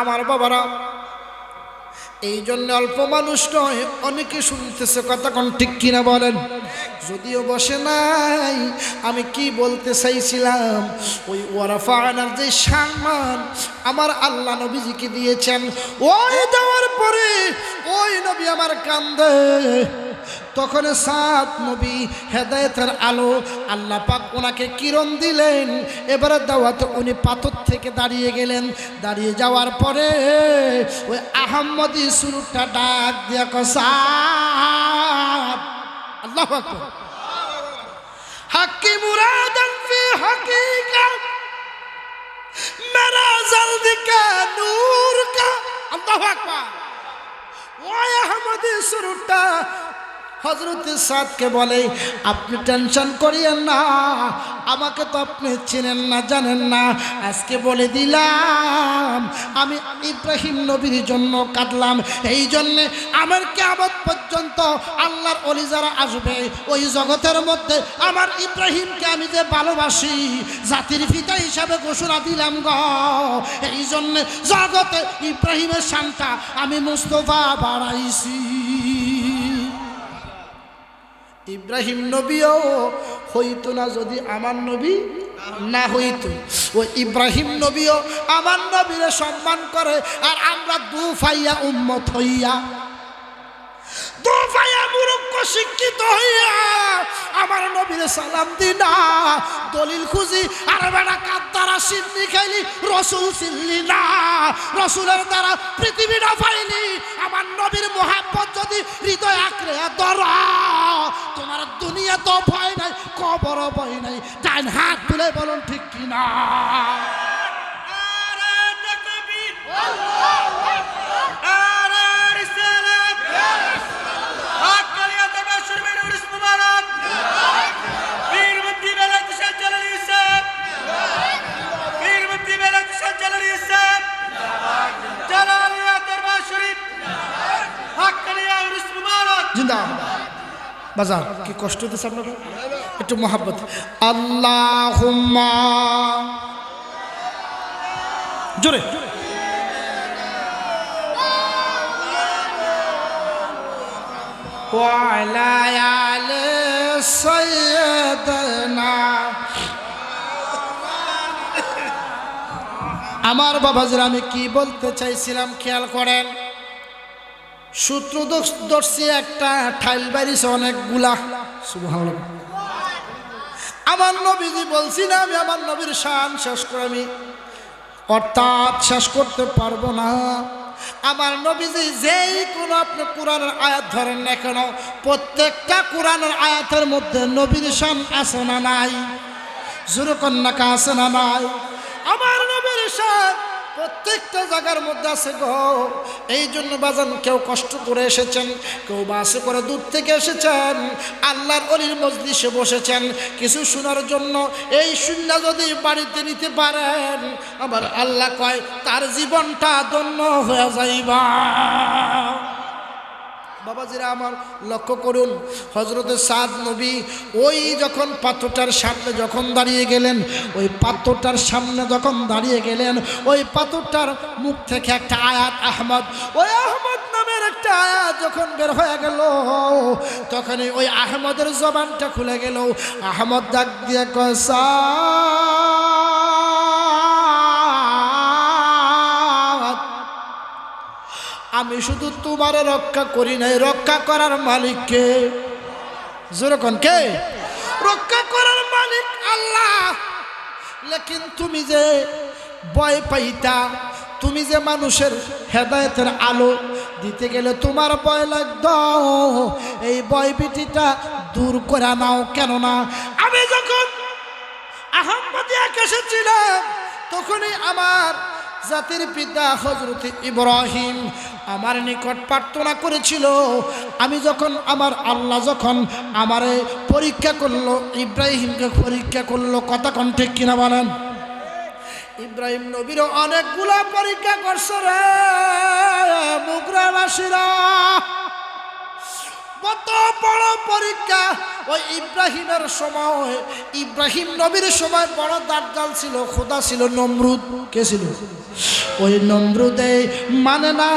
আমার বাবারা এই জন্য অল্প মানুষ নয়, অনেকে শুনতেছে কথা কোন ঠিক কিনা বলেন। যদিও বসে নাই, আমি কি বলতে চাইছিলাম? ওই ওয়ারাফানার যে সম্মান আমার আল্লাহ নবীজিকে দিয়েছেন, ওই দেওয়ার পরে ওই নবী আমার কান্দে। তখন সাত নবী হেদায়েতের আলো আল্লাহ পাক ওনাকে কিরণ দিলেন। এবারে দাওয়াতে উনি পাথর থেকে দাঁড়িয়ে গেলেন। দাঁড়িয়ে যাওয়ার পরে ওই আহম্মদি সুরুটা ডাক দিয়া কসাব আল্লাহ হাক্কি মুরাদান ফি হাকিকা। মেরা জলদি কা নূর কা। আল্লাহ আকবার। আহমদি সুরুটা হজরত সাদকে বলে, আপনি টেনশন করিয়েন না, আমাকে তো আপনি চেনেন না, জানেন না। আজকে বলে দিলাম, আমি ইব্রাহিম নবীর জন্য কাটলাম এই জন্যে আমার কেমন পর্যন্ত আল্লাহর অলি যারা আসবে, ওই জগতের মধ্যে আমার ইব্রাহিমকে আমি যে ভালোবাসি, জাতির পিতা হিসাবে ঘোষণা দিলাম গ। এই জন্যে জগতে ইব্রাহিমের শানটা আমি মুস্তফা বাড়াইছি ইব্রাহিম নবীও হইতো না যদি আমার নবী না হইতো। ও ইব্রাহিম নবীও আমার নবীরে সম্মান করে আর আমরা দু ফাইয়া উম্মত হইয়া শিক্ষিত হইয়া আমার নবীরে সালাম দি না। দলিল খুঁজি আর বেড়া কাদ্দারা সিন্নি খাইলি? রসুল চিনলি না। রসুলের দ্বারা পৃথিবীটা পাইলি। আমার নবীর মোহাম্মত যদি হৃদয় আঁকড়ে ধর তোমার দুনিয়া তো ভয় নাই কবর ভয় নাই। ডাইন হাত তুলে বলুন ঠিক কিনা? জিন্দাবাদ বাজার কি কষ্ট হতেছে আপনারা একটু মহাব্বত। আল্লাহ জোরে। ওয়ালায়াল সৈয়দনা। আমার বাবাজির আমি কি বলতে চাইছিলাম, খেয়াল করেন? সূত্র একটা ঠাইল বাড়িছে অনেকগুলা। আমার নবীজি বলছি না, আমি আমার নবীর শান শেষ করে আমি অর্থাৎ শেষ করতে পারব না। আমার নবীজি যেই কোনো আপনি কোরআনের আয়াত ধরেন না কেন, প্রত্যেকটা কোরআনের আয়াতের মধ্যে নবীর শান আছে না নাই? জোর কন্যাকা আছে না নাই? আমার নবীর শান প্রত্যেকটা জায়গার মধ্যে আছে গো। এই জন্য বাজান কেউ কষ্ট করে এসেছেন, কেউ বাসে করে দূর থেকে এসেছেন, আল্লাহর অলির মজলিসে বসেছেন। কিছু শোনার জন্য এই শূন্য যদি বাড়িতে নিতে পারেন, আবার আল্লাহ কয়, তার জীবনটা ধন্য হয়ে যাইবা। বাবাজিরা আমার লক্ষ্য করুন হজরত সাদ নবী ওই যখন পাথরটার সামনে যখন দাঁড়িয়ে গেলেন, ওই পাথরটার সামনে যখন দাঁড়িয়ে গেলেন, ওই পাথরটার মুখ থেকে একটা আয়াত, আহমদ, ওই আহমদ নামের একটা আয়াত যখন বের হয়ে গেল, তখনই ওই আহমদের জবানটা খুলে গেল, আহমদ ডাক দিয়ে কসা আমি শুধু তোমার রক্ষা করি নাই, রক্ষা করার মালিককে। যেরকম কে? রক্ষা করার মালিক আল্লাহ। লেকিন তুমি যে ভয় পাইতা, তুমি যে মানুষের হেদায়তের আলো দিতে গেলে তোমার ভয় লাগত। এই ভয় বিটিটা দূর করে নাও কেননা, আমি যখন আহম্মদি আকাশে ছিলাম, তখনই আমার জাতির পিতা হজরত ইব্রাহিম আমার নিকট প্রার্থনা করেছিল, আমি যখন আমার আল্লাহ যখন আমারে পরীক্ষা করল, ইব্রাহিমকে পরীক্ষা করল, কথা কন ঠিক কিনা বলেন? ইব্রাহিম নবীর অনেকগুলো পরীক্ষা করছে রে, মুগরাবাসীরা। কত বড় পরীক্ষা। ওই ইব্রাহিমের সময়, ইব্রাহিম নবীর সময় বড় দাজ্জাল ছিল, খোদা ছিল নমরুদ। কে ছিল? ওই নমরুদে মানে না,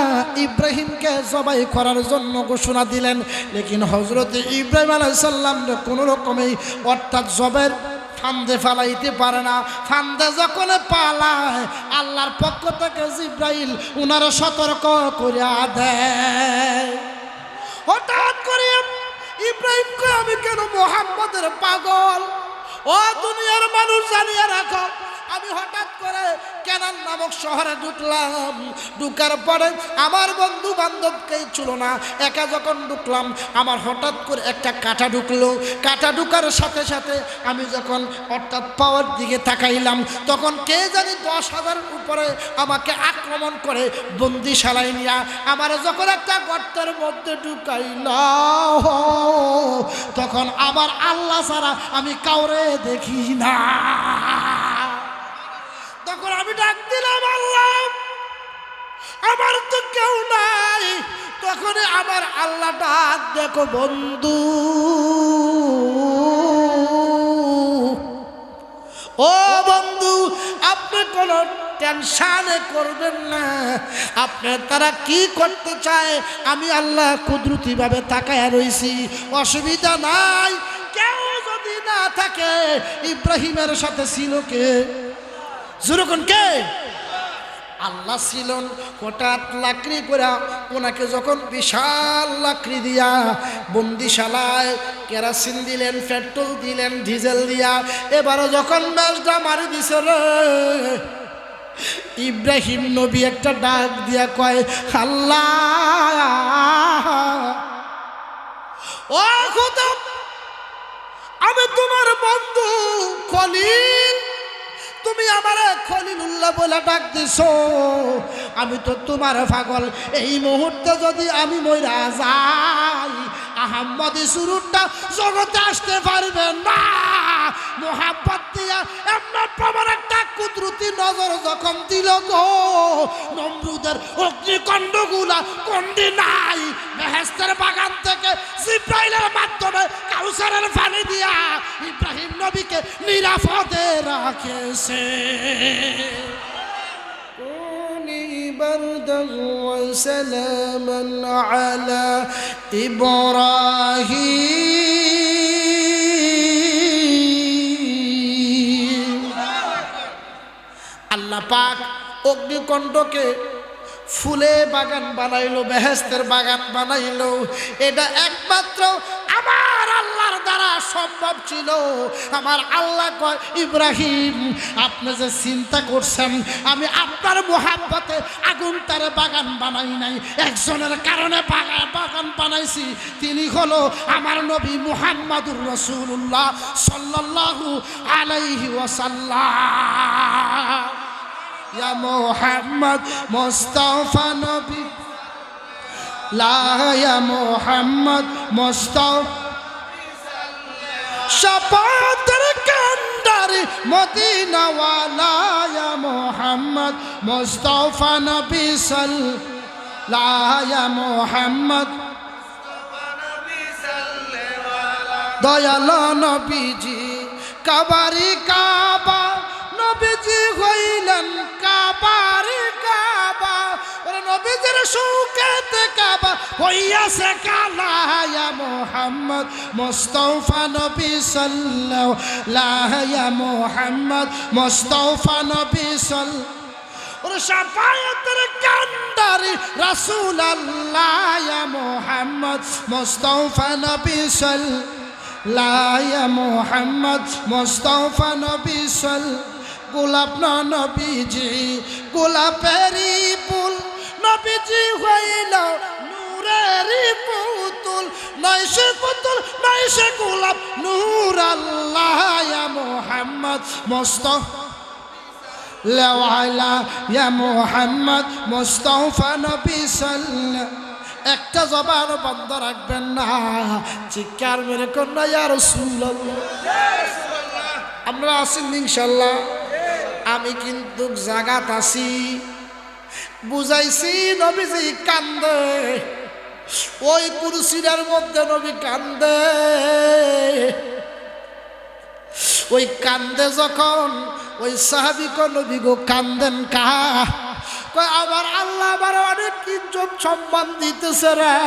ইব্রাহিমকে জবাই করার জন্য ঘোষণা দিলেন। লেকিন হজরত ইব্রাহিম আলাইসাল্লাম কোনো রকমেই অর্থাৎ জবের ফান্দে ফালাইতে পারে না। ফান্দে যখন পালায়, আল্লাহর পক্ষ থেকে জিব্রাইল উনারা সতর্ক করিয়া দেয়। হঠাৎ করে ইব্রাহিমকে আমি কেন মোহাম্মদের পাগল? ও দুনিয়ার মানুষ জানিয়ে রাখো আমি হঠাৎ করে কেনান নামক শহরে ঢুকলাম। ঢুকার পরে আমার বন্ধু বান্ধবকেই ছিল না একা যখন ঢুকলাম, আমার হঠাৎ করে একটা কাটা ঢুকলো। কাটা ঢুকার সাথে সাথে আমি যখন অর্থাৎ পাওয়ার দিকে তাকাইলাম, তখন কে জানি দশ হাজার উপরে আমাকে আক্রমণ করে বন্দি বন্দিশালায় নিয়া আমার যখন একটা গর্তের মধ্যে ঢুকাইল, তখন আমার আল্লাহ ছাড়া আমি কাউরে দেখি না। আমি ডাক দিলাম, আল্লাহ। আমার তো কেউ নাই। তখন আমার আল্লাহ ডাক, দেখো বন্ধু। ও বন্ধু, আপনি কোনো টেনশানে করবেন না। আপনার তারা কি করতে চায়? আমি আল্লাহ কুদরতিভাবে তাকায় রইছি। অসুবিধা নাই। কেউ যদি না থাকে, ইব্রাহিমের সাথে ছিল কে? যেরকম কে? আল্লাহ ছিলেন হঠাৎ লাকড়ি করে ওনাকে যখন বিশাল লাকড়ি দিয়া বন্দিশালায় কেরাসিন দিলেন, পেট্রোল দিলেন, ডিজেল দিয়া, এবারে যখন ম্যাচটা মারি দিছে রে, ইব্রাহিম নবী একটা ডাক দিয়া কয়, আল্লাহ, ও আমি তোমার বন্ধু খলিল। তুমি আমার খলিলুল্লাহ বলে ডাক দিছ। আমি তো তোমার পাগল। এই মুহূর্তে যদি আমি মইরা যাই, আহম্মদি সুরুরটা জগতে আসতে পারবে না। মোহাম্মত দিয়া এমন প্রমাণ একটা কুদরতি নজর যখন দিল গো, নমরুদের অগ্নিকণ্ডগুলা কন্ডি নাই? বেহেস্তের বাগান থেকে জিব্রাইলের মাধ্যমে কাউসারের পানি দিয়া ইব্রাহিম নবীকে নিরাপদে রাখেছে كوني بردا وسلاما على إبراهيم আল্লাহ পাক অগ্নিকণ্ঠকে ফুলে বাগান বানাইলো বেহেস্তের বাগান বানাইলো এটা একমাত্র আমার আল্লাহর দ্বারা সম্ভব ছিল। আমার আল্লাহ কয়, ইব্রাহিম, আপনি যে চিন্তা করছেন, আমি আপনার মোহাব্বতে আগুন তারে বাগান বানাই নাই। একজনের কারণে বাগান বাগান বানাইছি। তিনি হলো আমার নবী মুহাম্মাদুর রসুল্লাহ সাল্লাল্লাহু আলাইহি ওয়াসাল্লাম। ইয়া মোহাম্মদ মোস্তফা নবী। লা, ইয়া মোহাম্মদ মোস্তফা শপথের কান্ডারি মদিনা ওয়ালা মোহাম্মদ মোস্তফা নবী সাল লা মোহাম্মদ। দয়াল নবীজি, কাবারি কাবা, নবীজি হইলেন কাবারি কাবা। নবীজির সুকেতে কাবা, হইয়াছে কালায়া মোহাম্মদ, মোস্তফা নবী সাল্লাল্লাহু লাহয়া মোহাম্মদ, মোস্তফা নবী সাল্লাল্লাহু ওর সাফায়াতের কান্ডারি রাসূল আল্লাহ ইয়া মুহাম্মদ, মুস্তাফা নবী সাল লা ইয়া মুহাম্মদ, মুস্তাফা নবী সাল গোলাপ না নবীজি, গোলাপেরই ফুল নবীজি হইল নূরেরই পুতুল নয় সে পুতুল নয় সে গোলাপ। নূর আল্লাহ মুহাম্মদ, মুস্তাফা লেওয়ালা ইয়া মোহাম্মদ, মোস্তফা নবী সাল্লাল্লাহু একটা জবান বন্ধ রাখবেন না। চিৎকার মেরে কন্যা, ইয়া রাসূলুল্লাহ। আমরা আছি ইনশাল্লাহ আমি কিন্তু জাগাত আছি। বুঝাইছি, নবীজি কান্দে। ওই কুরসিটার মধ্যে নবী কান্দে। ওই কান্দে যখন, ওই সাহাবিক নবী গো, কান্দেন কা? আমার আল্লাহ আমার অনেক ইজ্জত সম্মান দিতেছে রে।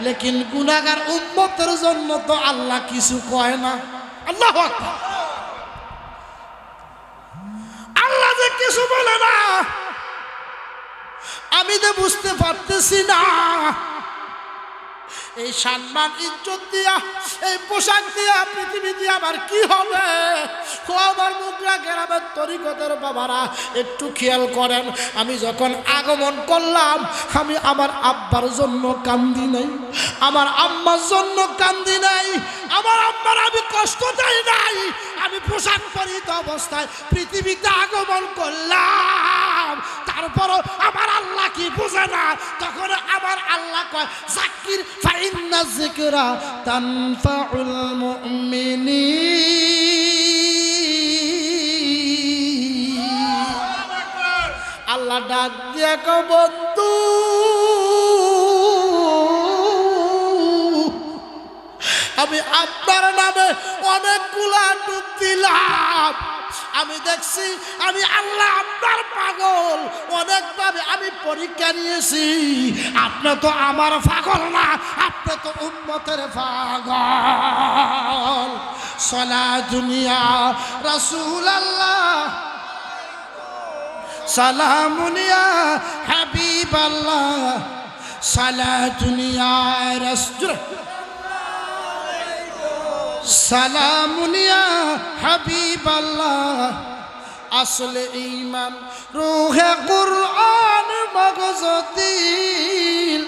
লেকিন গুনাগার উম্মতের জন্য তো আল্লাহ কিছু কয় না। আল্লাহ। আল্লাহ যে কিছু বলে না আমি তো বুঝতে পারতেছি না। এই সম্মান, ইজ্জত দিয়া, এই পোশাক দিয়া, পৃথিবী দিয়ে আমার কি হবে? আমার মুদ্রা গ্রামের তরিকতের বাবারা, একটু খেয়াল করেন, আমি যখন আগমন করলাম, আমি আমার আব্বার জন্য কান্দি নাই, আমার আম্মার জন্য কান্দি নাই, আমার আম্মার আমি কষ্ট চাই নাই আমি পোশাক পরিত অবস্থায় পৃথিবীতে আগমন করলাম। তারপরও আমার আল্লাহ কি বুঝে না? তখন আমার আল্লাহ কয়, জাকির, ফাইন্না যিকরা তানফাউল মুমিনিন। আল্লাহ ডাক দিয়া বন্ধু, আমি আপনার নামে অনেকগুলা ডুব দিলাম। আমি দেখছি, আমি আল্লাহ আপনার পাগল। অনেকভাবে আমি পরীক্ষা নিয়েছি। আপনি তো আমার পাগল না, আপনি তো উন্মতের পাগল। সলা দুনিয়া রসুল আল্লাহ সালামুনিয়া হাবিব আল্লাহ সালা দুনিয়া রসুল সালামুনিয়া হাবিব আল্লাহ আসলে ইমান রুহে কুরআন মগজ দিল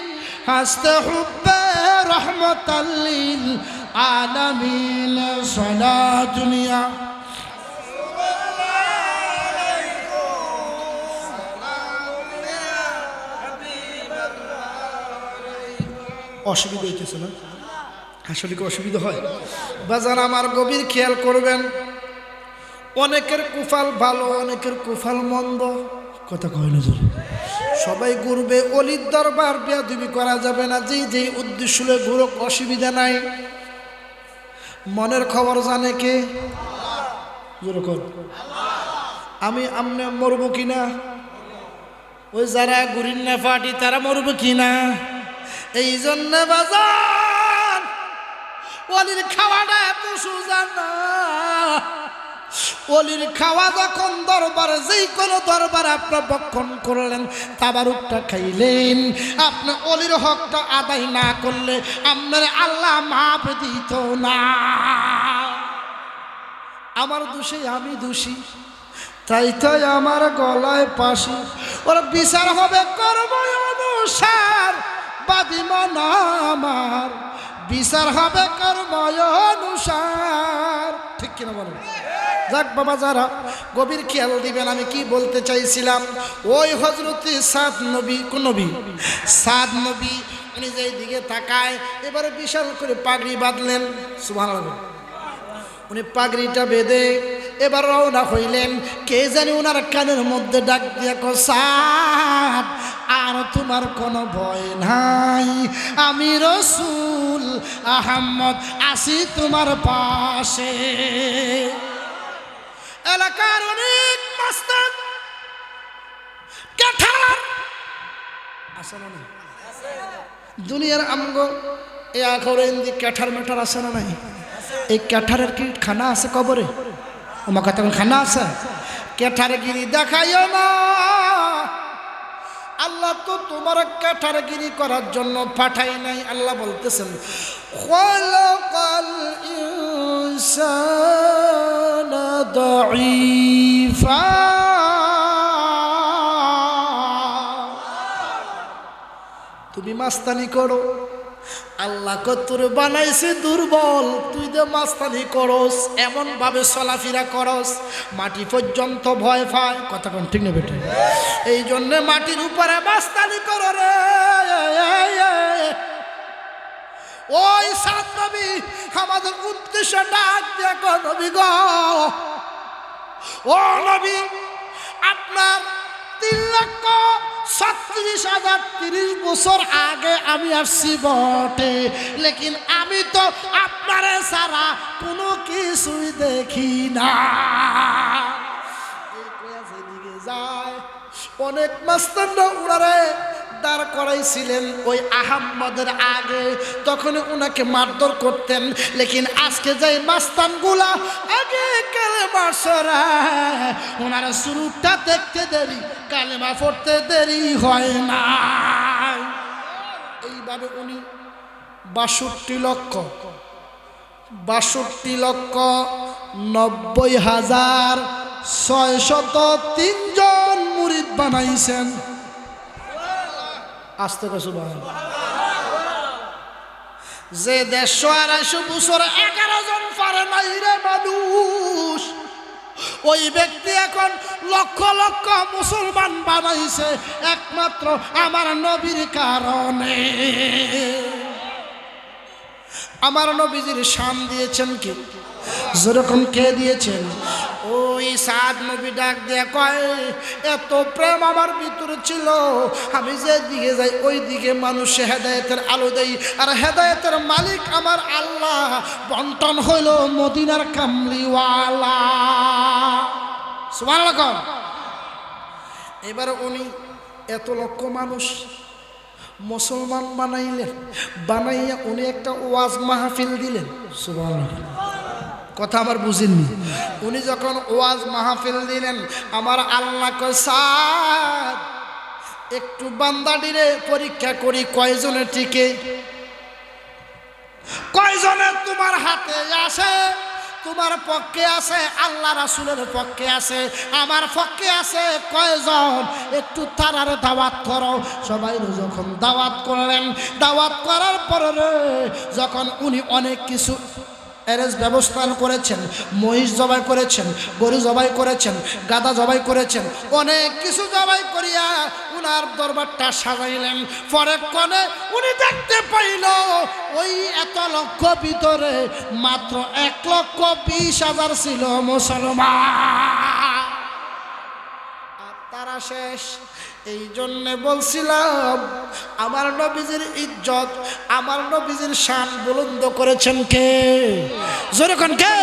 হাসতে হুব্বে রহমতাল্লিল আলামিন। সলা দুনিয়া। অসুবিধা হইতেছে না। আসলে কি অসুবিধা হয়। বাজার আমার গভীর খেয়াল করবেন, অনেকের কুফাল ভালো, অনেকের কুফাল মন্দ। কথা কয় না জোরে। সবাই ঘুরবে অলির দরবার বেয়াদুবি করা যাবে না যেই যেই উদ্দেশ্য ঘুরুক, অসুবিধা নাই। মনের খবর জানে কে। আমি আমনে মরব কিনা ওই যারা গুরিন না ফাটি, তারা মরবে কিনা এই জন্য বাজার অলির খাওয়াটা এত সোজা না। অলির খাওয়া যখন দরবারে, যেই কোনো দরবারে আপনার বক্ষণ করলেন, তাবারুকটা খাইলেন। আপনি অলির হকটা আদায় না করলে আপনার আল্লাহ মাপ দিত না। আমার দোষে আমি দোষী, তাই তাই আমার গলায় পাশি। ওর বিচার হবে কর্ম অনুসার বাদিমান আমার। বিচার হবে কর্ম অনুসার ঠিক কিনা বলেন? যাক বাবা, যারা গভীর খেয়াল দিবেন, আমি কি বলতে চাইছিলাম? ওই হজরতে সাদ নবী, কোন নবী? সাদ নবী, উনি যেই দিকে তাকায়, এবারে বিশাল করে পাগড়ি বাঁধলেন। সুভান উনি পাগড়িটা বেঁধে এবার রওনা হইলেন। কে জানি ওনার কানের মধ্যে ডাক দিয়া কসাদ আর তোমার কোনো ভয় নাই। আমি রসুল আহম্মদ, আসি তোমার পাশে। এলাকার অনেক না? দুনিয়ার আমগ এ আখরে ইন্দি ক্যাঠার মেঠার আছে না নাই? এই ক্যাঠারের কি খানা আছে কবরে? আমার কথা খানা আছে? ক্যাঠার গিরি দেখাইও না। আল্লাহ তো তোমার কাঠারগিরি করার জন্য পাঠাই নাই আল্লাহ বলতেছেন তুমি মাস্তানি করো। আল্লাহ তোর বানাইছে দুর্বল, তুই যে মাস্তানি করস, এমন ভাবে চলাফেরা করস, মাটি পর্যন্ত ভয় পায়। কথা কোন ঠিক না বেটে? এই জন্য মাটির উপরে মাস্তানি করো রে। ওই সাত নবী, আমাদের উদ্দেশ্য ডাক দেখো নবী গো। ও নবী, আপনার তিন লক্ষ ছত্রিশ হাজার তিরিশ বছর আগে আমি আসছি বটে। লেকিন আমি তো আপনারে সারা কোনো কিছুই দেখি না। যায়, অনেক মাস্তানরা উড়ারে দাঁড় করাইছিলেন ওই আহাম্মদের আগে। তখন ওনাকে মারধর করতেন। লেকিন আজকে যাই মাস্তানগুলা আগে কালেমা সরা ওনারা শুরুটা দেখতে দেরি, কালেমা পড়তে দেরি হয় না এইভাবে উনি বাষট্টি লক্ষ বাষট্টি লক্ষ নব্বই হাজার ছয় শত তিনজন মুরিদ বানাইছেন। আসতে কসু যে দেড়শো আড়াইশো বছর এগারো জন পারে নাই রে মানুষ, ওই ব্যক্তি এখন লক্ষ লক্ষ মুসলমান বানাইছে, একমাত্র আমার নবীর কারণে। আমার নবীজির শান দিয়েছেন কি? যেরকম কে দিয়েছেন? ওই সাদ নবী ডাক দিয়ে কয়, এত প্রেম আমার ভিতরে ছিল। আমি যে দিকে যাই ওই দিকে মানুষ হেদায়েতের আলো দেই আর হেদায়েতের মালিক আমার আল্লাহ। বন্টন হইল মদিনার কামলিওয়ালা। এবার উনি এত লক্ষ মানুষ মুসলমান বানাইলেন, বানাইয়া উনি একটা ওয়াজ মাহফিল দিলেন। সুবহানাল্লাহ। কথা আমার বুঝেননি। উনি যখন ওয়াজ মাহফিল দিলেন, আমার আল্লাহ সাদ একটু বান্দাডিরে পরীক্ষা করি, কয়জনে টিকে? কয়জনে তোমার হাতে আসে? তোমার পক্ষে আছে, আল্লাহ রাসুলের পক্ষে আছে, আমার পক্ষে আছে, কয়জন? একটু তারার দাওয়াত করো। সবাই যখন দাওয়াত করলেন, দাওয়াত করার পরে যখন উনি অনেক কিছু অ্যারেঞ্জ ব্যবস্থান করেছেন, মহিষ জবাই করেছেন, গরু জবাই করেছেন, গাদা জবাই করেছেন, অনেক কিছু জবাই করিয়া উনার দরবারটা সাজাইলেন। পরে কনে উনি দেখতে পাইল, ওই এত লক্ষ ভিতরে মাত্র এক লক্ষ বিশ হাজার ছিল মুসলমান। তারা শেষ। এই জন্যে বলছিলাম, আমার নবীজির ইজ্জত, আমার নবীজির শান বুলন্দ করেছেন কে? যেরকম কে?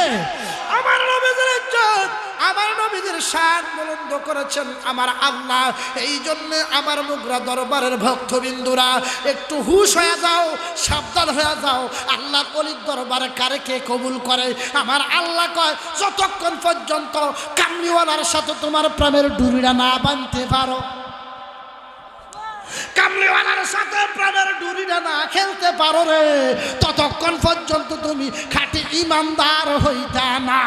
আমার নবীজির ইজ্জত, আমার নবীজির শান বুলন্দ করেছেন আমার আল্লাহ। এই জন্যে আমার মুগরা দরবারের ভক্তবিন্দুরা, একটু হুশ হয়ে যাও, সাবধান হয়ে যাও। আল্লাহ কলির দরবারে কারে কে কবুল করে? আমার আল্লাহ কয়, যতক্ষণ পর্যন্ত কামলিওয়ালার সাথে তোমার প্রেমের ডুরিটা না বানতে পারো কামলিওয়ালার সাথে প্রাণের ডুরিটা না খেলতে পারো রে। ততক্ষণ পর্যন্ত তুমি খাঁটি ইমানদার হইতা না।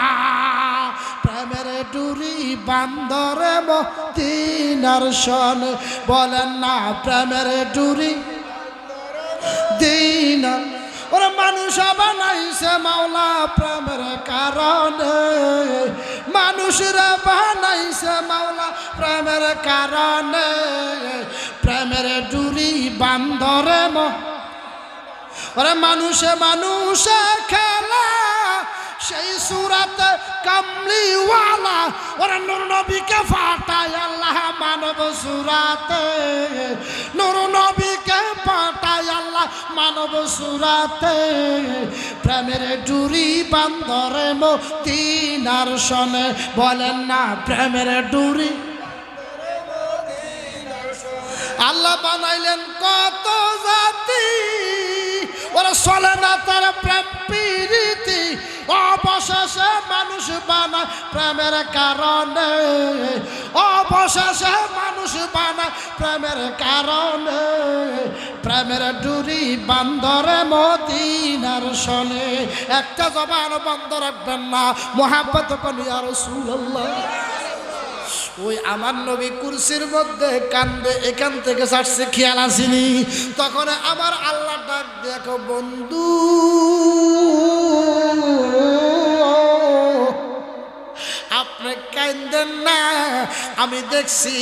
প্রেমের ডুরি বান্দরে মতিনার সন বলেন না, প্রেমের ডুরি দিন ওরা মানুষ বানাইছে মাওলা প্রেমের কারণে। মানুষরা বানাইছে মাওলা প্রেমের কারণে। প্রেমের ডুরি বান্দরে ওরা মানুষে মানুষে খেলা, সেই সুরাতে কামলিওয়ালা, ওরা নুর নবীকে ফাটায় আল্লাহ মানব সুরাতে। নুর নবীকে ফাটায় আল্লাহ মানব সুরাতে। প্রেমের ডুরি বান্দরে মতিনার সনে বলেন না, প্রেমের ডুরি আল্লাহ বানাইলেন কত জাতি। ওরা চলে না তার প্রেম প্রীতি। অবশেষে মানুষ বানায় প্রেমের কারণে। অবশেষে মানুষ বানায় প্রেমের কারণে। প্রেমের ডুরি বান্দরে মদিনার শনে একটা জবান বন্ধ রাখবেন না। মোহাম্মত কলিয়া রসুল্লাহ ওই আমার নবী কুরসির মধ্যে কান্দে, এখান থেকে ছাড়ছে, খেয়াল আসিনি। তখন আমার আল্লাহ ডাক দেখো বন্ধু কান্দেন না। আমি দেখছি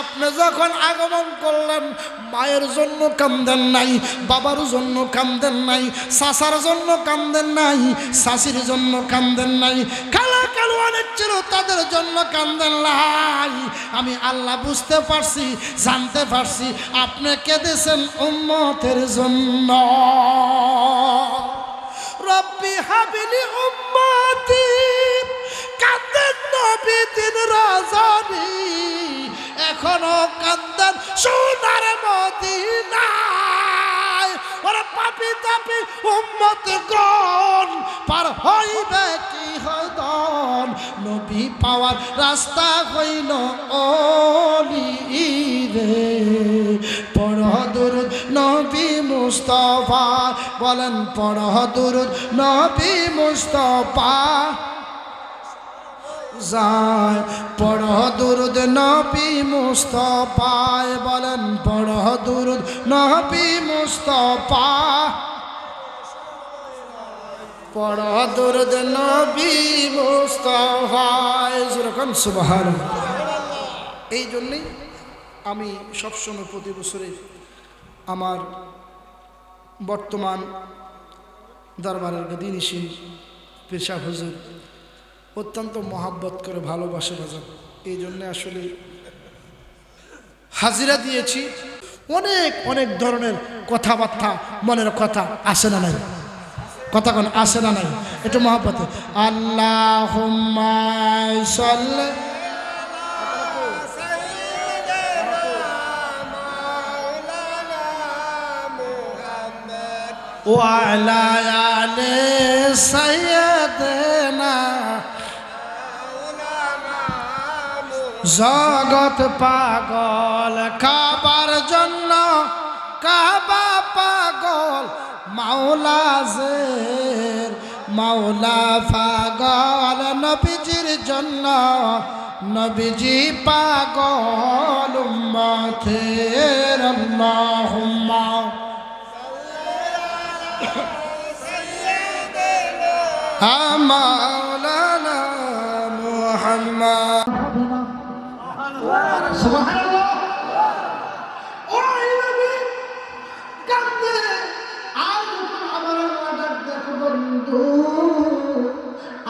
আপনি যখন আগমন করলেন, মায়ের জন্য কান্দেন নাই, বাবার জন্য কান্দেন নাই সাসার জন্য কান্দেন নাই শাশির জন্য কান্দেন নাই। কালা কালো ছিল, তাদের জন্য কান্দেন নাই। আমি আল্লাহ বুঝতে পারছি, জানতে পারছি, আপনি কেঁদেছেন উম্মতের জন্য। রব্বি হাবিলি উম্মতি নবী রজনী, এখনও কান্দেন সোনার মদিনায়। ওরা পাপি তাপি উম্মত গণ, পার হইবে কি হদন? নবী পাওয়ার রাস্তা হইল অলি রে পড় দুরুদ নবী মুস্তফা, বলেন পড় দুরুদ নবী মুস্তফা। যায়। পড় দুরুদ নবী মুস্তফায় বলেন পড় দুরুদ নবী মুস্তফা। পড় দুরুদ নবী মুস্তফায়। যেরকম সুবহান এই জন্যেই আমি সবসময় প্রতি বছরে আমার বর্তমান দরবারের গদিনিসীন পেশা হুজুর অত্যন্ত মহাব্বত করে ভালোবাসে বাজান। এই জন্যে আসলে হাজিরা দিয়েছি। অনেক অনেক ধরনের কথাবার্তা, মনের কথা আসে না নাই? কথা কোন আসে না নাই? এটা মহাব্বত। আল্লাহ ওয়ালা না জগত পাগল, কাবার জন্য কাবা পাগল মাওলাজের মাওলা পাগল নবীজির জন্য নবীজি পাগল উম্মতের আল্লাহুম্মা। আমাউলানা মুহাম্মদ।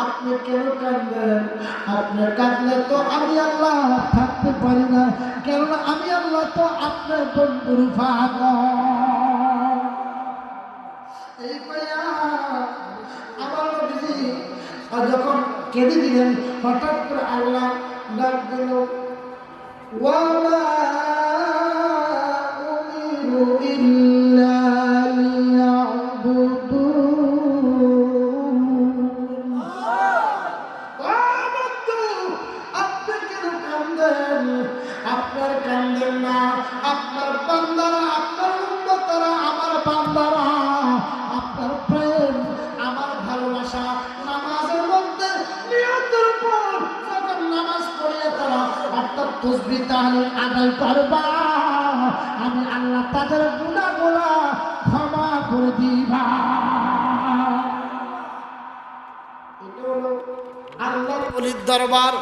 আপনি কেন কান্দেন আপনি কাঁদলে তো আমি আল্লাহ থাকতে পারি না। কেননা আমি আল্লাহ তো আপনার বন্ধুর ভাগা এই আমার যখন কেঁদে দিলেন, হঠাৎ করে আল্লাহ ডাক দিল wala তসবি তাহলে আদায় করবা। আমি আল্লাহ তাদের গুণাগুলা ক্ষমা করে দিবা। আল্লাহর অলির দরবার,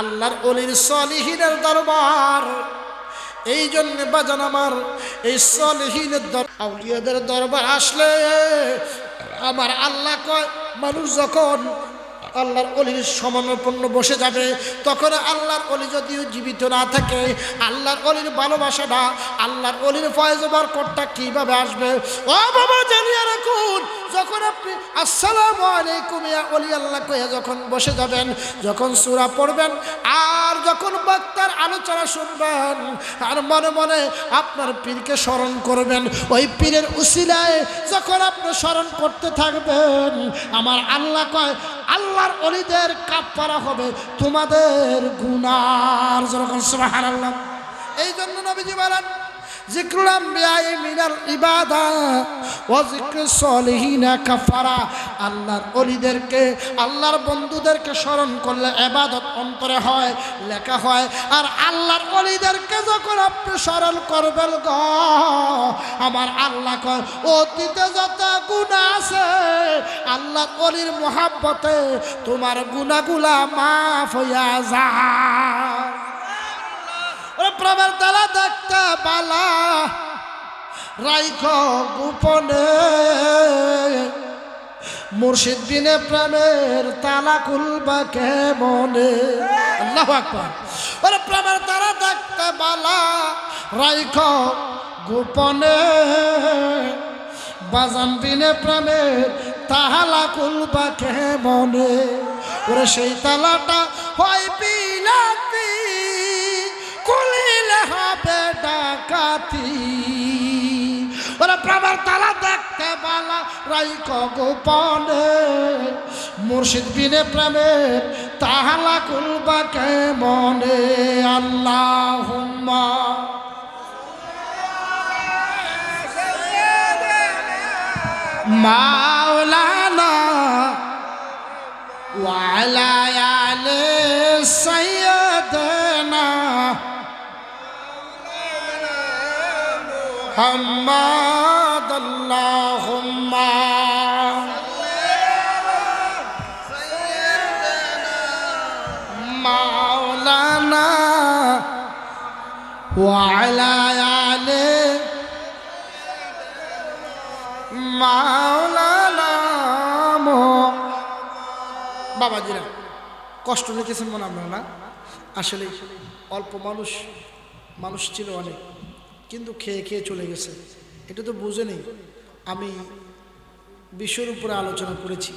আল্লাহর অলির সলিহীনের দরবার। এই জন্য বাজান আমার এই সলিহীনের দর আউলিয়াদের দরবার আসলে আমার আল্লাহ কয়, মানুষ যখন আল্লাহর অলির সমানপন্ন বসে যাবে। তখন আল্লাহর অলি যদিও জীবিত না থাকে, আল্লাহর অলির ভালোবাসাটা, আল্লাহর অলির ফয়জবার করটা কীভাবে আসবে? ও বাবা জানিয়ে রাখুন, যখন আপনি আসসালাম আলাইকুম, ইয়া অলি আল্লাহ কয়ে যখন বসে যাবেন, যখন সুরা পড়বেন, আর যখন বক্তার আলোচনা শুনবেন, আর মনে মনে আপনার পীরকে স্মরণ করবেন, ওই পীরের উসিলায় যখন আপনি স্মরণ করতে থাকবেন। আমার আল্লাহ কয়, আল্লাহর অলিদের কাপড়া হবে, তোমাদের গুনার। যখন আল্লাহ এই জন্য নবীজি বলেন আল্লাহর বন্ধুদেরকে স্মরণ করলে ইবাদত অন্তরে হয়, লেখা হয়। আর আল্লাহর ওলিদেরকে যখন আপনি স্মরণ করবেন গ, আমার আল্লাহ কয়, অতীতে যত গুনাহ আছে, আল্লাহর ওলির মহাব্বতে তোমার গুনাহগুলা মাফ হইয়া যা প্রেমের তালা দেখতে রাইখ গোপনে। মুর্শিদ বিনে প্রেমের তালা খুলবা কেমনে? আল্লাহ আকবার। ওরে প্রেমের তালা দেখতে পালা রাইখ গোপনে। বাজান বিনে প্রেমের তাহালা খুলবা কেমনে? ওরে সেই তালাটা হয় বিলাতি ওরা প্রাণের তারা দেখতে বালা রাইক গোপনে মুর্শিদ বিনে প্রেমে, তাহালা কুলবাকে মনে আল্লাহ মাওলানা, ওয়ালা محمد اللهم مولانا وعلى آل مولانا محمد বাবাজিরা কষ্ট লিখেছেন মনে আপনারা না আসলে অল্প মানুষ মানুষ ছিল অনেক কিন্তু খেয়ে খেয়ে চলে গেছে। এটা তো বুঝে নেই। আমি বিষয়ের উপরে আলোচনা করেছি।